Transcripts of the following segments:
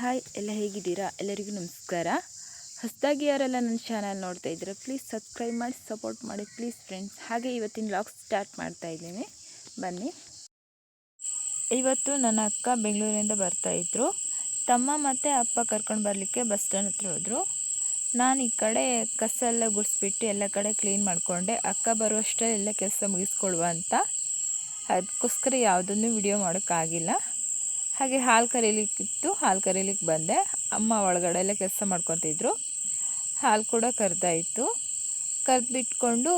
Hi, ಎಲ್ಲ ಹೇಗಿದ್ದೀರಾ? ಎಲ್ಲರಿಗೂ ನಮಸ್ಕಾರ. ಹೊಸದಾಗಿ ಯಾರೆಲ್ಲ ನನ್ನ ಚಾನಲ್ ನೋಡ್ತಾ ಇದ್ದೀರಾ ಪ್ಲೀಸ್ ಸಬ್ಸ್ಕ್ರೈಬ್ ಮಾಡಿ ಸಪೋರ್ಟ್ ಮಾಡಿ ಪ್ಲೀಸ್ ಫ್ರೆಂಡ್ಸ್ ಹಾಗೆ ಇವತ್ತಿನ ವ್ಲಾಗ್ ಸ್ಟಾರ್ಟ್ ಮಾಡ್ತಾ ಇದ್ದೀನಿ. ಬನ್ನಿ. ಇವತ್ತು ನನ್ನ ಅಕ್ಕ ಬೆಂಗಳೂರಿಂದ ಬರ್ತಾಯಿದ್ರು ತಮ್ಮ ಮತ್ತು ಅಪ್ಪ ಕರ್ಕೊಂಡು ಬರಲಿಕ್ಕೆ ಬಸ್ ಸ್ಟ್ಯಾಂಡ್ ಹತ್ರ ಹೋದರು. ನಾನು ಈ ಕಡೆ ಕಸ ಎಲ್ಲ ಗುಡಿಸ್ಬಿಟ್ಟು ಎಲ್ಲ ಕಡೆ ಕ್ಲೀನ್ ಮಾಡಿಕೊಂಡೆ. ಅಕ್ಕ ಬರುವಷ್ಟೇ ಎಲ್ಲ ಕೆಲಸ ಮುಗಿಸ್ಕೊಡುವ ಅಂತ. ಅದಕ್ಕೋಸ್ಕರ ಯಾವುದನ್ನು ವಿಡಿಯೋ ಮಾಡೋಕ್ಕಾಗಿಲ್ಲ. ಹಾಗೆ ಹಾಲು ಕರೀಲಿಕ್ಕಿತ್ತು, ಹಾಲು ಕರೀಲಿಕ್ಕೆ ಬಂದೆ. ಅಮ್ಮ ಒಳಗಡೆ ಎಲ್ಲ ಕೆಲಸ ಮಾಡ್ಕೊತಿದ್ರು. ಹಾಲು ಕೂಡ ಕರೆದಾಯಿತು ಕರೆದ್ಬಿಟ್ಕೊಂಡು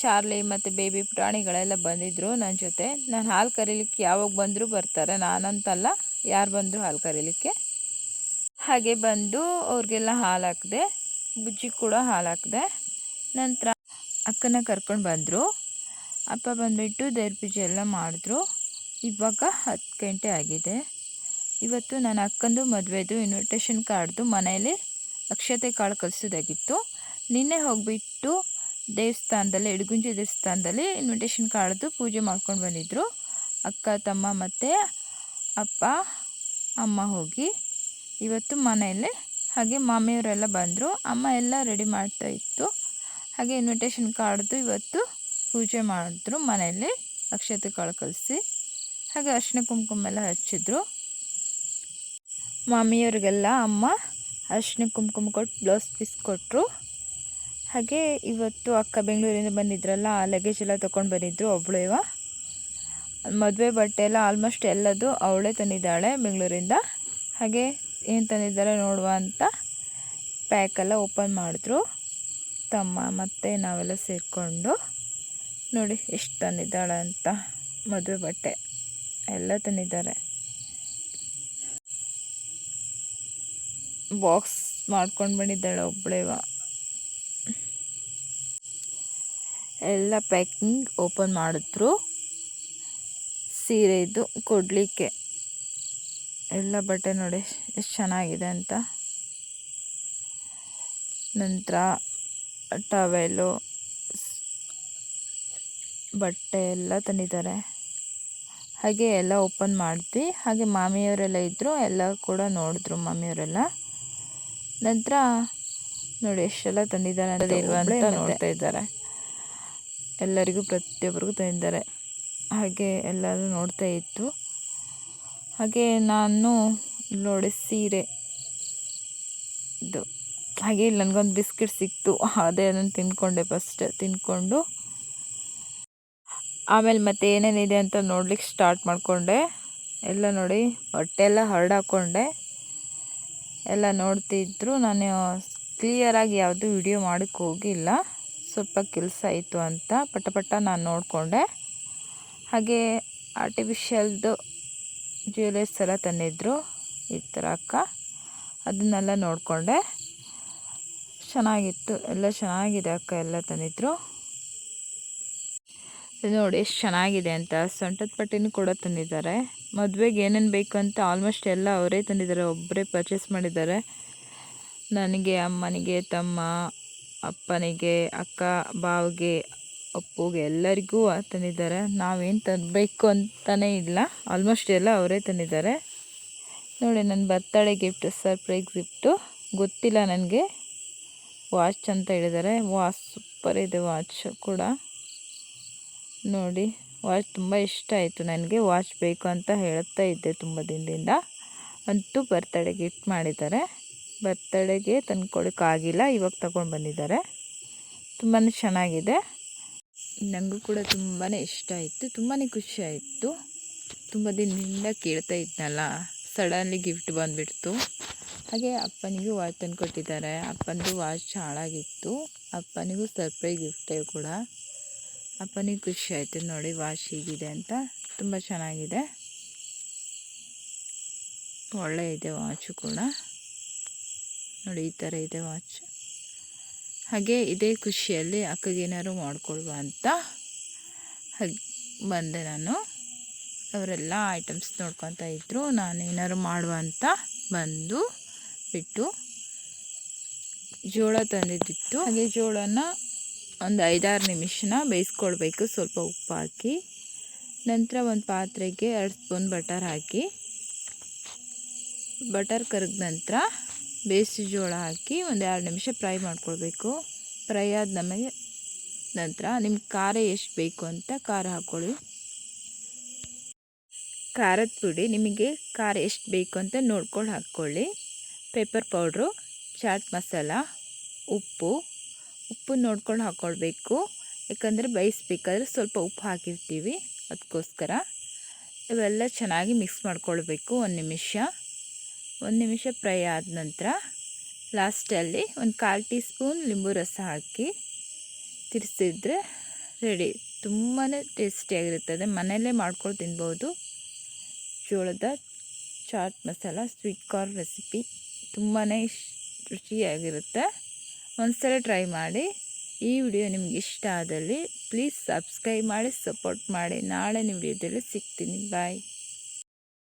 ಚಾರ್ಲಿ ಮತ್ತು ಬೇಬಿ ಪ್ರಾಣಿಗಳೆಲ್ಲ ಬಂದಿದ್ದರು ನನ್ನ ಜೊತೆ. ನಾನು ಹಾಲು ಕರೀಲಿಕ್ಕೆ ಯಾವಾಗ ಬಂದರೂ ಬರ್ತಾರೆ, ನಾನಂತಲ್ಲ, ಯಾರು ಬಂದರು ಹಾಲು ಕರೀಲಿಕ್ಕೆ. ಹಾಗೆ ಬಂದು ಅವ್ರಿಗೆಲ್ಲ ಹಾಲು ಹಾಕಿದೆ, ಬುಜ್ಜಿ ಕೂಡ ಹಾಲು ಹಾಕಿದೆ. ನಂತರ ಅಕ್ಕನ ಕರ್ಕೊಂಡು ಬಂದರು. ಅಪ್ಪ ಬಂದುಬಿಟ್ಟು ದೇವ್ರ ಪೂಜೆ ಎಲ್ಲ ಮಾಡಿದ್ರು. ಇವಾಗ ಹತ್ತು ಗಂಟೆ ಆಗಿದೆ. ಇವತ್ತು ನನ್ನ ಅಕ್ಕಂದು ಮದುವೆದು ಇನ್ವಿಟೇಷನ್ ಕಾರ್ಡ್ದು ಮನೆಯಲ್ಲಿ ಅಕ್ಷತೆ ಕಾಳು ಕಲಿಸೋದಾಗಿತ್ತು. ನಿನ್ನೆ ಹೋಗಿಬಿಟ್ಟು ದೇವಸ್ಥಾನದಲ್ಲಿ, ಇಡಗುಂಜಿ ದೇವಸ್ಥಾನದಲ್ಲಿ ಇನ್ವಿಟೇಷನ್ ಕಾರ್ಡ್ದು ಪೂಜೆ ಮಾಡ್ಕೊಂಡು ಬಂದಿದ್ದರು ಅಕ್ಕ, ತಮ್ಮ ಮತ್ತು ಅಪ್ಪ, ಅಮ್ಮ ಹೋಗಿ ಇವತ್ತು ಮನೆಯಲ್ಲಿ ಹಾಗೆ ಮಾಮಿಯವರೆಲ್ಲ ಬಂದರು. ಅಮ್ಮ ಎಲ್ಲ ರೆಡಿ ಮಾಡ್ತಾ ಇತ್ತು. ಹಾಗೆ ಇನ್ವಿಟೇಷನ್ ಕಾರ್ಡ್ದು ಇವತ್ತು ಪೂಜೆ ಮಾಡಿದ್ರು ಮನೆಯಲ್ಲಿ ಅಕ್ಷತೆ ಕಾಳು ಕಲಿಸಿ. ಹಾಗೆ ಅರಿಶಿನ ಕುಂಕುಮ ಎಲ್ಲ ಹಚ್ಚಿದ್ರು. ಮಾಮಿಯವ್ರಿಗೆಲ್ಲ ಅಮ್ಮ ಅರಿಶಿನ ಕುಂಕುಮ ಕೊಟ್ಟು ಬ್ಲೌಸ್ ಪೀಸ್ ಕೊಟ್ಟರು ಹಾಗೆ ಇವತ್ತು ಅಕ್ಕ ಬೆಂಗಳೂರಿಂದ ಬಂದಿದ್ರಲ್ಲ, ಆ ಲಗೇಜ್ ಎಲ್ಲ ತೊಗೊಂಡು ಬಂದಿದ್ರು ಒಬ್ಬಳು ಇವ. ಮದುವೆ ಬಟ್ಟೆ ಎಲ್ಲ ಆಲ್ಮೋಸ್ಟ್ ಎಲ್ಲದು ಅವಳೇ ತಂದಿದ್ದಾಳೆ ಬೆಂಗಳೂರಿಂದ. ಹಾಗೆ ಏನು ತಂದಿದ್ದಾರೆ ನೋಡುವ ಅಂತ ಪ್ಯಾಕೆಲ್ಲ ಓಪನ್ ಮಾಡಿದ್ರು. ತಮ್ಮ ಮತ್ತು ನಾವೆಲ್ಲ ಸೇರಿಕೊಂಡು, ನೋಡಿ ಎಷ್ಟು ತಂದಿದ್ದಾಳೆ ಅಂತ ಮದುವೆ ಬಟ್ಟೆ. ಎಲ್ಲ ತಂದಿದ್ದಾರೆ. ಬಾಕ್ಸ್ ಮಾಡ್ಕೊಂಡು ಬಂದಿದ್ದಾಳೆ ಒಬ್ಬಳೇವ ಎಲ್ಲ ಪ್ಯಾಕಿಂಗ್ ಓಪನ್ ಮಾಡಿದ್ರು. ಸೀರೆ ಇದು ಕೊಡಲಿಕ್ಕೆ. ಎಲ್ಲ ಬಟ್ಟೆ ನೋಡಿ ಎಷ್ಟು ಚೆನ್ನಾಗಿದೆ ಅಂತ. ನಂತರ ಟವೆಲು, ಬಟ್ಟೆ ಎಲ್ಲ ತಂದಿದ್ದಾರೆ. ಹಾಗೆ ಎಲ್ಲ ಓಪನ್ ಮಾಡಿದ್ವಿ. ಹಾಗೆ ಮಾಮಿಯವರೆಲ್ಲ ಇದ್ದರು ಎಲ್ಲ ಕೂಡ ನೋಡಿದ್ರು ಮಾಮಿಯವರೆಲ್ಲ. ನಂತರ ನೋಡಿ ಎಷ್ಟೆಲ್ಲ ತಂದಿದ್ದಾರೆ ಅಂತ ಇಲ್ವಾ ಅಂತ ನೋಡ್ತಾ ಇದ್ದಾರೆ. ಎಲ್ಲರಿಗೂ ಪ್ರತಿಯೊಬ್ಬರಿಗೂ ತಂದಿದ್ದಾರೆ. ಹಾಗೆ ಎಲ್ಲರೂ ನೋಡ್ತಾ ಇತ್ತು ಹಾಗೆ ನಾನು ನೋಡಿ ಸೀರೆ. ಇದು ಹಾಗೆ ಇಲ್ಲಿ ನನಗೊಂದು ಬಿಸ್ಕೆಟ್ ಸಿಕ್ತು. ಅದೇ ಅದನ್ನು ತಿಂದ್ಕೊಂಡೆ ಫಸ್ಟ್ ತಿನ್ಕೊಂಡು. ಆಮೇಲೆ ಮತ್ತೆ ಏನೇನಿದೆ ಅಂತ ನೋಡ್ಲಿಕ್ಕೆ ಸ್ಟಾರ್ಟ್ ಮಾಡಿಕೊಂಡೆ. ಎಲ್ಲ ನೋಡಿ ಹೊಟ್ಟೆ ಎಲ್ಲ ಹರಡಾಕೊಂಡೆ. ಎಲ್ಲ ನೋಡ್ತಿದ್ರು. ನಾನು ಕ್ಲಿಯರಾಗಿ ಯಾವುದು ವಿಡಿಯೋ ಮಾಡೋಕ್ಕೆ ಹೋಗಿಲ್ಲ. ಸ್ವಲ್ಪ ಕೆಲಸ ಆಯಿತು ಅಂತ ಪಟ ಪಟ ನಾನು ನೋಡಿಕೊಂಡೆ. ಹಾಗೆ ಆರ್ಟಿಫಿಷಿಯಲ್ದು ಜ್ಯುವೆಲರ್ಸ್ ಎಲ್ಲ ತಂದಿದ್ದರು ಈ ಥರ ಅಕ್ಕ. ಅದನ್ನೆಲ್ಲ ನೋಡಿಕೊಂಡೆ. ಚೆನ್ನಾಗಿತ್ತು. ಎಲ್ಲ ಚೆನ್ನಾಗಿದೆ ಅಕ್ಕ ಎಲ್ಲ ತಂದಿದ್ರು. ನೋಡಿ ಎಷ್ಟು ಚೆನ್ನಾಗಿದೆ ಅಂತ. ಸೊಂಟದ ಪಟ್ಟಿನೂ ಕೂಡ ತಂದಿದ್ದಾರೆ. ಮದುವೆಗೆ ಏನೇನು ಬೇಕು ಅಂತ ಆಲ್ಮೋಸ್ಟ್ ಎಲ್ಲ ಅವರೇ ತಂದಿದ್ದಾರೆ ಒಬ್ಬರೇ ಪರ್ಚೇಸ್ ಮಾಡಿದ್ದಾರೆ. ನನಗೆ, ಅಮ್ಮನಿಗೆ, ತಮ್ಮ, ಅಪ್ಪನಿಗೆ, ಅಕ್ಕ, ಬಾವಿಗೆ, ಅಪ್ಪುಗೆ ಎಲ್ಲರಿಗೂ ತಂದಿದ್ದಾರೆ. ನಾವೇನು ತರಬೇಕು ಅಂತಲೇ ಇಲ್ಲ. ಆಲ್ಮೋಸ್ಟ್ ಎಲ್ಲ ಅವರೇ ತಂದಿದ್ದಾರೆ. ನೋಡಿ ನನ್ನ ಬರ್ತಡೇ ಗಿಫ್ಟ್ ಸರ್ಪ್ರೈಸ್ ಗಿಫ್ಟು ಗೊತ್ತಿಲ್ಲ ನನಗೆ. ವಾಚ್ ಅಂತ ಹೇಳಿದ್ದಾರೆ. ವಾಚ್ ಸೂಪರ್ ಇದೆ ವಾಚ್ ಕೂಡ. ನೋಡಿ, ವಾಚ್ ತುಂಬ ಇಷ್ಟ ಆಯಿತು ನನಗೆ. ವಾಚ್ ಬೇಕು ಅಂತ ಹೇಳ್ತಾ ಇದ್ದೆ ತುಂಬ ದಿನದಿಂದ. ಅಂತೂ ಬರ್ತಡೇ ಗಿಫ್ಟ್ ಮಾಡಿದ್ದಾರೆ. ಬರ್ತಡೇಗೆ ತಂದ್ಕೊಡೋಕ್ಕಾಗಿಲ್ಲ ಇವಾಗ ತಗೊಂಡು ಬಂದಿದ್ದಾರೆ. ತುಂಬಾ ಚೆನ್ನಾಗಿದೆ. ನನಗೂ ಕೂಡ ತುಂಬಾ ಇಷ್ಟ ಆಯಿತು. ತುಂಬಾ ಖುಷಿ ಆಯಿತು. ತುಂಬ ದಿನದಿಂದ ಕೇಳ್ತಾ ಇದ್ನಲ್ಲ, ಸಡನ್ಲಿ ಗಿಫ್ಟ್ ಬಂದುಬಿಡ್ತು. ಹಾಗೆ ಅಪ್ಪನಿಗೂ ವಾಚ್ ತಂದು ಕೊಟ್ಟಿದ್ದಾರೆ. ಅಪ್ಪನದು ವಾಚ್ ಹಾಳಾಗಿತ್ತು. ಅಪ್ಪನಿಗೂ ಸರ್ಪ್ರೈಸ್ ಗಿಫ್ಟೇ ಕೂಡ. ಅಪ್ಪನಿಗೆ ಖುಷಿ ಆಯಿತು. ನೋಡಿ, ವಾಶ್ ಹೀಗಿದೆ ಅಂತ. ತುಂಬ ಚೆನ್ನಾಗಿದೆ. ಒಳ್ಳೆ ಇದೆ ವಾಚು ಕೂಡ. ನೋಡಿ, ಈ ಥರ ಇದೆ ವಾಚ್. ಹಾಗೆ ಇದೇ ಖುಷಿಯಲ್ಲಿ ಅಕ್ಕಗೇನಾದ್ರು ಮಾಡಿಕೊಡುವ ಅಂತ ಹಾಗೆ, ಬಂದೆ ನಾನು. ಅವರೆಲ್ಲ ಐಟಮ್ಸ್ ನೋಡ್ಕೊತಾ ಇದ್ದರು ನಾನು ಏನಾದ್ರು ಮಾಡುವ ಅಂತ ಬಂದು ಬಿಟ್ಟು ಜೋಳ ತಂದಿದ್ದಿತ್ತು. ಹಾಗೆ ಜೋಳನ ಒಂದು ಐದಾರು ನಿಮಿಷನ ಬೇಯಿಸ್ಕೊಳ್ಬೇಕು ಸ್ವಲ್ಪ ಉಪ್ಪು ಹಾಕಿ, ನಂತರ ಒಂದು ಪಾತ್ರೆಗೆ ಎರಡು ಸ್ಪೂನ್ ಬಟರ್ ಹಾಕಿ, ಬಟರ್ ಕರಗಿದ ನಂತರ ಬೇಸಿ ಜೋಳ ಹಾಕಿ ಒಂದು ಎರಡು ನಿಮಿಷ ಫ್ರೈ ಮಾಡ್ಕೊಳ್ಬೇಕು. ಫ್ರೈ ಆದ ನಮಗೆ ನಂತರ ನಿಮ್ಗೆ ಖಾರ ಎಷ್ಟು ಬೇಕು ಅಂತ ಖಾರ ಹಾಕ್ಕೊಳ್ಳಿ ಖಾರದ ಪುಡಿ ನಿಮಗೆ ಖಾರ ಎಷ್ಟು ಬೇಕು ಅಂತ ನೋಡ್ಕೊಂಡು ಹಾಕ್ಕೊಳ್ಳಿ ಪೇಪರ್ ಪೌಡ್ರು, ಚಾಟ್ ಮಸಾಲ, ಉಪ್ಪು ಉಪ್ಪು ನೋಡ್ಕೊಂಡು ಹಾಕ್ಕೊಳ್ಬೇಕು ಯಾಕಂದರೆ ಬೇಯಿಸ್ಬೇಕಾದ್ರೆ ಸ್ವಲ್ಪ ಉಪ್ಪು ಹಾಕಿರ್ತೀವಿ ಅದಕ್ಕೋಸ್ಕರ. ಇವೆಲ್ಲ ಚೆನ್ನಾಗಿ ಮಿಕ್ಸ್ ಮಾಡ್ಕೊಳ್ಬೇಕು ಒಂದು ನಿಮಿಷ. ಒಂದು ನಿಮಿಷ ಫ್ರೈ ಆದ ನಂತರ ಲಾಸ್ಟಲ್ಲಿ ಒಂದು ಕಾಲು ಟೀ ಸ್ಪೂನ್ ಲಿಂಬು ರಸ ಹಾಕಿ ತಿರ್ಸಿದ್ರೆ ರೆಡಿ. ತುಂಬಾ ಟೇಸ್ಟಿಯಾಗಿರುತ್ತದೆ ಮನೆಯಲ್ಲೇ ಮಾಡ್ಕೊಂಡು ತಿನ್ಬೋದು. ಜೋಳದ chaat masala, sweet corn recipe ತುಂಬಾ ರುಚಿಯಾಗಿರುತ್ತೆ. ಒಂದ್ಸಲ ಟ್ರೈ ಮಾಡಿ. ಈ ವಿಡಿಯೋ ನಿಮ್ಗೆ ಇಷ್ಟ ಆದಲ್ಲಿ ಪ್ಲೀಸ್ ಸಬ್ಸ್ಕ್ರೈಬ್ ಮಾಡಿ ಸಪೋರ್ಟ್ ಮಾಡಿ. ನಾಳೆ ವಿಡಿಯೋದಲ್ಲಿ ಸಿಗ್ತೀನಿ. ಬಾಯ್